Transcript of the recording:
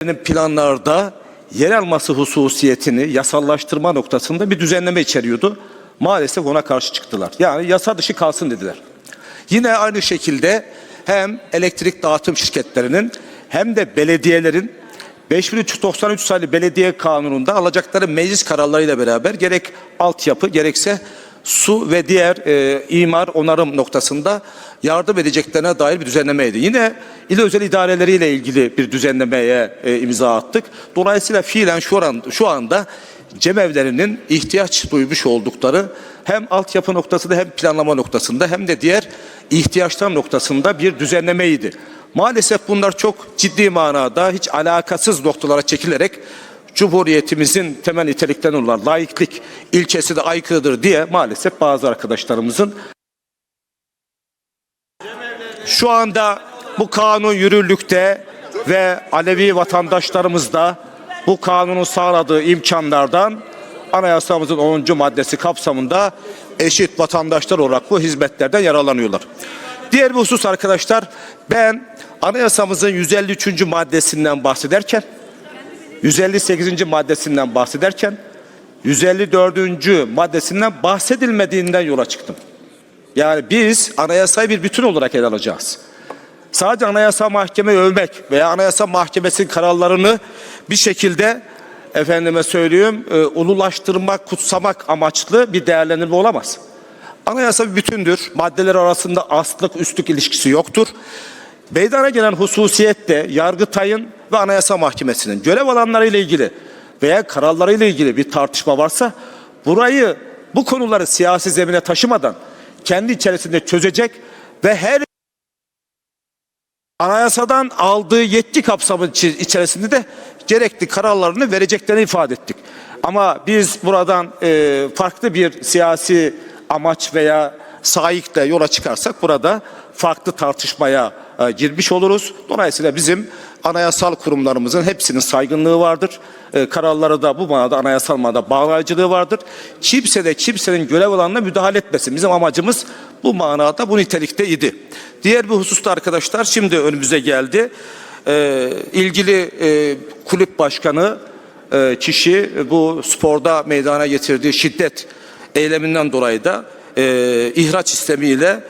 planlarda yer alması hususiyetini yasallaştırma noktasında bir düzenleme içeriyordu. Maalesef ona karşı çıktılar. Yani yasa dışı kalsın dediler. Yine aynı şekilde hem elektrik dağıtım şirketlerinin hem de belediyelerin 5393 sayılı belediye kanununda alacakları meclis kararlarıyla beraber gerek altyapı gerekse su ve diğer e, imar onarım noktasında yardım edeceklerine dair bir düzenlemeydi. Yine il özel idareleriyle ilgili bir düzenlemeye e, imza attık. Dolayısıyla fiilen şu, an, şu anda cemevlerinin ihtiyaç duymuş oldukları hem altyapı noktasında hem planlama noktasında hem de diğer ihtiyaçlar noktasında bir düzenlemeydi. Maalesef bunlar çok ciddi manada hiç alakasız noktalara çekilerek Cumhuriyetimizin temel niteliklerinden olan laiklik ilkesi de aykırıdır diye maalesef bazı arkadaşlarımızın şu anda bu kanun yürürlükte ve Alevi vatandaşlarımız da bu kanunun sağladığı imkanlardan anayasamızın 10. maddesi kapsamında eşit vatandaşlar olarak bu hizmetlerden yararlanıyorlar. Diğer bir husus arkadaşlar ben anayasamızın 153. maddesinden bahsederken 158. maddesinden bahsederken 154. maddesinden bahsedilmediğinden yola çıktım. Yani biz anayasayı bir bütün olarak ele alacağız. Sadece anayasa mahkemeyi övmek veya anayasa mahkemesinin kararlarını bir şekilde efendime söyleyeyim e, ululaştırmak, kutsamak amaçlı bir değerlendirme olamaz. Anayasa bir bütündür. Maddeler arasında aslık üstlük ilişkisi yoktur. Meydana gelen hususiyet de Yargıtay'ın ve Anayasa Mahkemesi'nin görev alanlarıyla ilgili veya kararlarıyla ilgili bir tartışma varsa burayı bu konuları siyasi zemine taşımadan kendi içerisinde çözecek ve her anayasadan aldığı yetki kapsamı içerisinde de gerekli kararlarını vereceklerini ifade ettik. Ama biz buradan e, farklı bir siyasi amaç veya sahikle yola çıkarsak burada farklı tartışmaya e, girmiş oluruz. Dolayısıyla bizim anayasal kurumlarımızın hepsinin saygınlığı vardır. E, kararları da bu manada anayasal manada bağlayıcılığı vardır. Kimse de kimsenin görev alanına müdahale etmesin. Bizim amacımız bu manada bu nitelikte idi. Diğer bir hususta arkadaşlar şimdi önümüze geldi. E, ilgili e, kulüp başkanı e, kişi bu sporda meydana getirdiği şiddet eyleminden dolayı da e, ihraç istemiyle